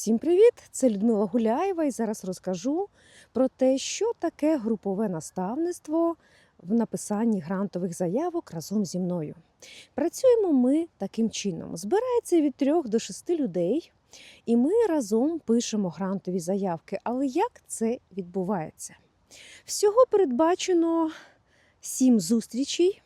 Всім привіт! Це Людмила Гуляєва і зараз розкажу про те, що таке групове наставництво в написанні грантових заявок разом зі мною. Працюємо ми таким чином: збирається від 3 до 6 людей, і ми разом пишемо грантові заявки. Але як це відбувається? Всього передбачено 7 зустрічей,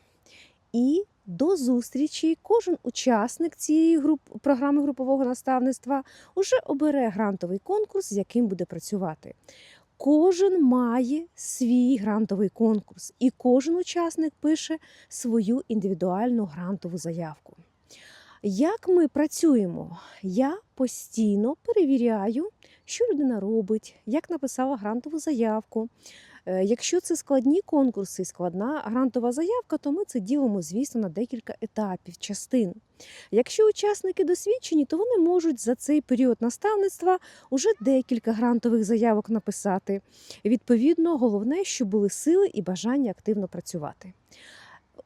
і до зустрічі кожен учасник цієї груп, програми групового наставництва уже обере грантовий конкурс, з яким буде працювати. Кожен має свій грантовий конкурс, і кожен учасник пише свою індивідуальну грантову заявку. Як ми працюємо? Я постійно перевіряю, що людина робить, як написала грантову заявку. Е, Якщо це складні конкурси, складна грантова заявка, то ми це ділимо, звісно, на декілька етапів, частин. Якщо учасники досвідчені, то вони можуть за цей період наставництва уже декілька грантових заявок написати. Відповідно, головне, щоб були сили і бажання активно працювати.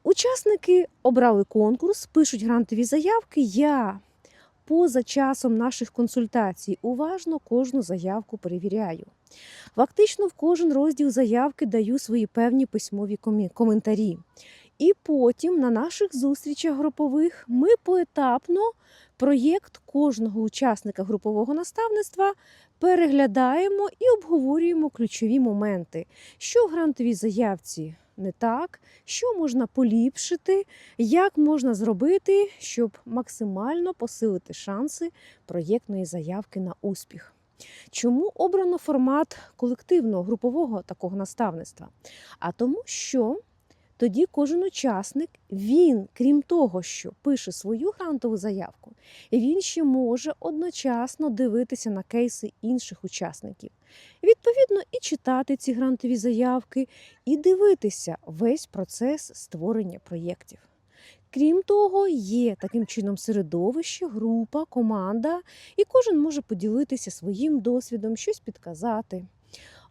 Учасники обрали конкурс, пишуть грантові заявки. Я поза часом наших консультацій уважно кожну заявку перевіряю. Фактично в кожен розділ заявки даю свої певні письмові коментарі. І потім на наших зустрічах групових ми поетапно проєкт кожного учасника групового наставництва переглядаємо і обговорюємо ключові моменти, що в грантовій заявці не так, що можна поліпшити, як можна зробити, щоб максимально посилити шанси проєктної заявки на успіх. Чому обрано формат колективного групового такого наставництва? А тому, що тоді кожен учасник, він, крім того, що пише свою грантову заявку, він ще може одночасно дивитися на кейси інших учасників. Відповідно, і читати ці грантові заявки, і дивитися весь процес створення проєктів. Крім того, є таким чином середовище, група, команда, і кожен може поділитися своїм досвідом, щось підказати.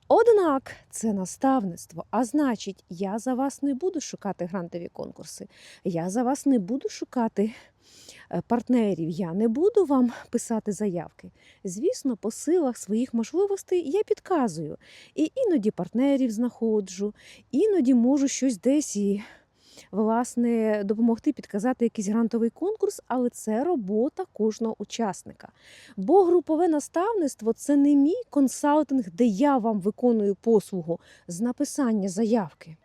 Однак це наставництво, а значить, я за вас не буду шукати грантові конкурси, я за вас не буду шукати е, партнерів, я не буду вам писати заявки. Звісно, по силах своїх можливостей я підказую. І іноді партнерів знаходжу, іноді можу щось десь і власне допомогти підказати якийсь грантовий конкурс, але це робота кожного учасника. Бо групове наставництво це не мій консалтинг, де я вам виконую послугу з написання заявки,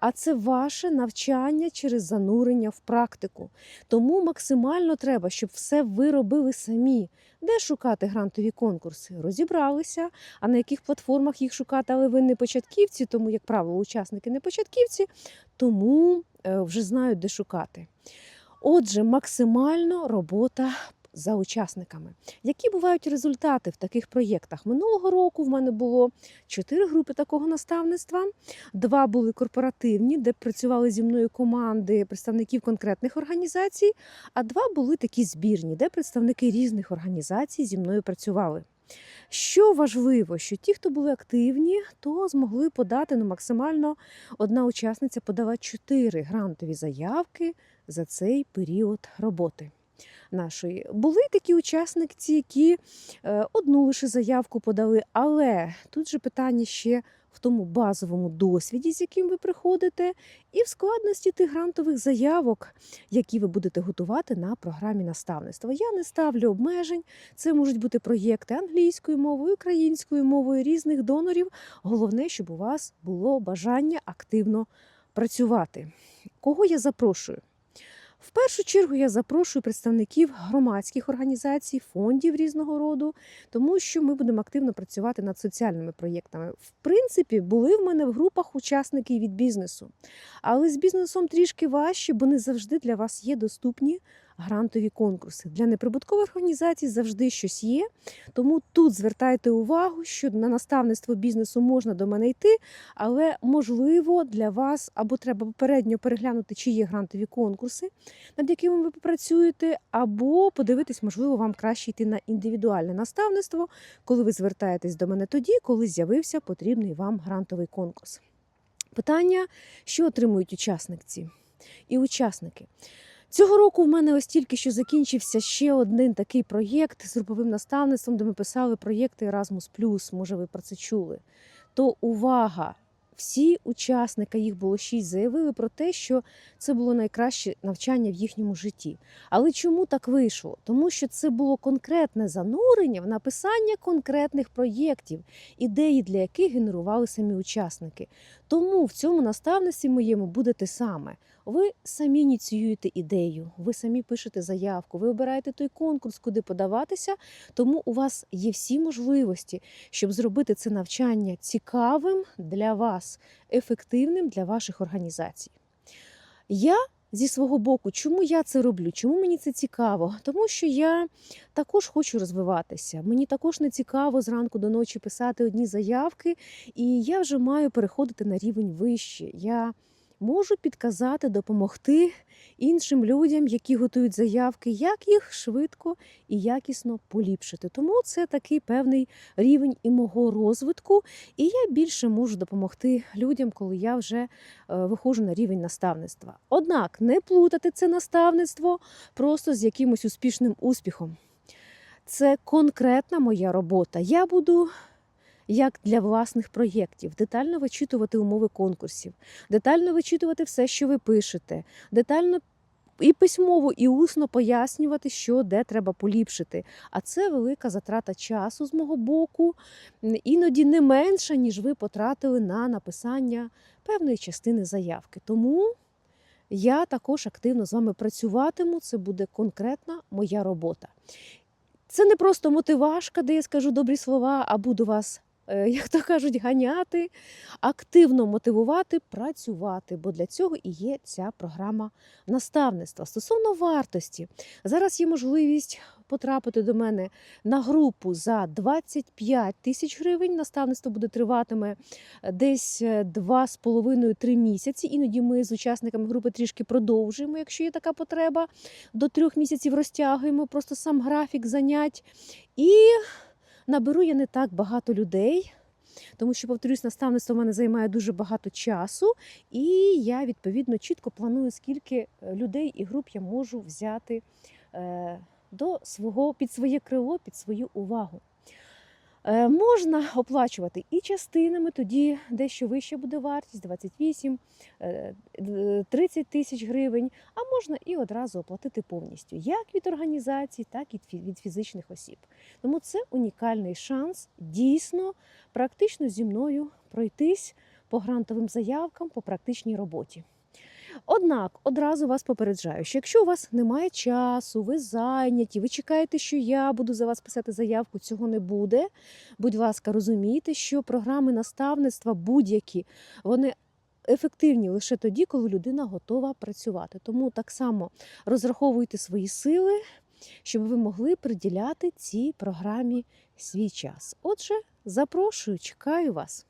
а це ваше навчання через занурення в практику. Тому максимально треба, щоб все ви робили самі. Де шукати грантові конкурси? Розібралися, а на яких платформах їх шукати, але ви не початківці, тому, як правило, учасники не початківці, тому вже знають, де шукати. Отже, максимально робота за учасниками. Які бувають результати в таких проєктах? Минулого року в мене було чотири групи такого наставництва. Два були корпоративні, де працювали зі мною команди представників конкретних організацій, а два були такі збірні, де представники різних організацій зі мною працювали. Що важливо, що ті, хто були активні, то змогли подати ну, максимально одна учасниця подала чотири грантові заявки за цей період роботи нашої. Були такі учасники, які е, одну лише заявку подали, але тут же питання ще в тому базовому досвіді, з яким ви приходите, і в складності тих грантових заявок, які ви будете готувати на програмі наставництва. Я не ставлю обмежень. Це можуть бути проєкти англійською мовою, українською мовою різних донорів. Головне, щоб у вас було бажання активно працювати. Кого я запрошую? В першу чергу я запрошую представників громадських організацій, фондів різного роду, тому що ми будемо активно працювати над соціальними проєктами. В принципі, були в мене в групах учасники від бізнесу, але з бізнесом трішки важче, бо не завжди для вас є доступні грантові конкурси. Для неприбуткових організацій завжди щось є. Тому тут звертайте увагу, що на наставництво бізнесу можна до мене йти, але можливо для вас або треба попередньо переглянути, чи є грантові конкурси, над якими ви попрацюєте, або подивитись, можливо, вам краще йти на індивідуальне наставництво, коли ви звертаєтесь до мене тоді, коли з'явився потрібний вам грантовий конкурс. Питання, що отримують учасниці і учасники. Цього року в мене ось тільки що закінчився ще один такий проєкт з груповим наставництвом, де ми писали проєкти Erasmus+, може ви про це чули. То увага! Всі учасники, їх було шість, заявили про те, що це було найкраще навчання в їхньому житті. Але чому так вийшло? Тому що це було конкретне занурення в написання конкретних проєктів, ідеї для яких генерували самі учасники. Тому в цьому наставництві моєму буде те саме. Ви самі ініціюєте ідею, ви самі пишете заявку, ви обираєте той конкурс, куди подаватися. Тому у вас є всі можливості, щоб зробити це навчання цікавим для вас, ефективним для ваших організацій. Я зі свого боку, чому я це роблю? Чому мені це цікаво? Тому що я також хочу розвиватися. Мені також не цікаво зранку до ночі писати одні заявки, і я вже маю переходити на рівень вище. Я можу підказати, допомогти іншим людям, які готують заявки, як їх швидко і якісно поліпшити. Тому це такий певний рівень і мого розвитку, і я більше можу допомогти людям, коли я вже е, виходжу на рівень наставництва. Однак не плутати це наставництво просто з якимось успішним успіхом. Це конкретна моя робота. Я буду як для власних проєктів, детально вичитувати умови конкурсів, детально вичитувати все, що ви пишете, детально і письмово, і усно пояснювати, що де треба поліпшити. А це велика затрата часу з мого боку, іноді не менша, ніж ви потратили на написання певної частини заявки. Тому я також активно з вами працюватиму. Це буде конкретна моя робота. Це не просто мотивашка, де я скажу добрі слова, а буду вас, як то кажуть, ганяти, активно мотивувати, працювати, бо для цього і є ця програма наставництва. Стосовно вартості, зараз є можливість потрапити до мене на групу за 25 тисяч гривень. Наставництво буде триватиме е, десь 2,5-3 місяці. Іноді ми з учасниками групи трішки продовжуємо, якщо є така потреба. До трьох місяців розтягуємо просто сам графік занять. І наберу я не так багато людей. Тому що, повторюсь, наставництво в мене займає дуже багато часу, і я відповідно чітко планую, скільки е, людей і груп я можу взяти е, до свого під своє крило, під свою увагу. Е, Можна оплачувати і частинами, тоді дещо вища буде вартість 28, е, д- 30 тисяч гривень, а можна і одразу оплатити повністю, як від організацій, так і від фізичних осіб. Тому це унікальний шанс дійсно практично зі мною пройтись по грантовим заявкам, по практичній роботі. Однак одразу вас попереджаю, що якщо у вас немає часу, ви зайняті, ви чекаєте, що я буду за вас писати заявку, цього не буде. Будь ласка, розумійте, що програми наставництва будь-які вони. Ефективні лише тоді, коли людина готова працювати. Тому так само розраховуйте свої сили, щоб ви могли приділяти цій програмі свій час. Отже, запрошую, чекаю вас.